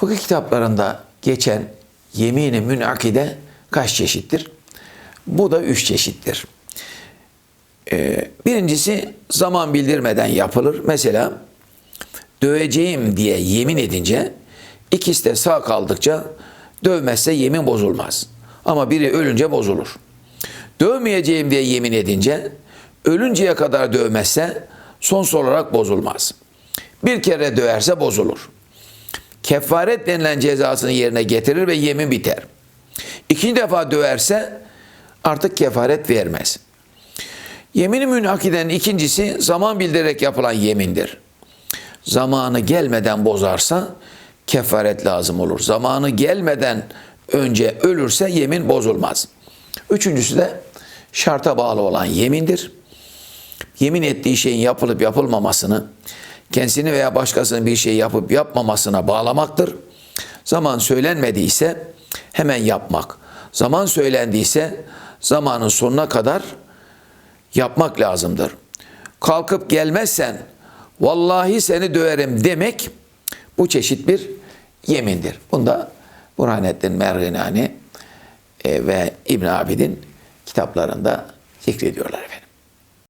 Fıkıh kitaplarında geçen yemini münakide kaç çeşittir? Bu da üç çeşittir. Ee, birincisi zaman bildirmeden yapılır. Mesela döveceğim diye yemin edince ikisi de sağ kaldıkça dövmezse yemin bozulmaz. Ama biri ölünce bozulur. Dövmeyeceğim diye yemin edince ölünceye kadar dövmezse sonsuz olarak bozulmaz. Bir kere döverse bozulur. Kefaret denilen cezasını yerine getirir ve yemin biter. İkinci defa döverse artık kefaret vermez. Yemini münakiden ikincisi zaman bildirerek yapılan yemindir. Zamanı gelmeden bozarsa kefaret lazım olur. Zamanı gelmeden önce ölürse yemin bozulmaz. Üçüncüsü de şarta bağlı olan yemindir. Yemin ettiği şeyin yapılıp yapılmamasını, kendisini veya başkasının bir şey yapıp yapmamasına bağlamaktır. Zaman söylenmediyse hemen yapmak. Zaman söylendiyse zamanın sonuna kadar yapmak lazımdır. Kalkıp gelmezsen vallahi seni döverim demek bu çeşit bir yemindir. Bunda Burhanettin Merginani e, ve İbn Abidin kitaplarında zikrediyorlar efendim.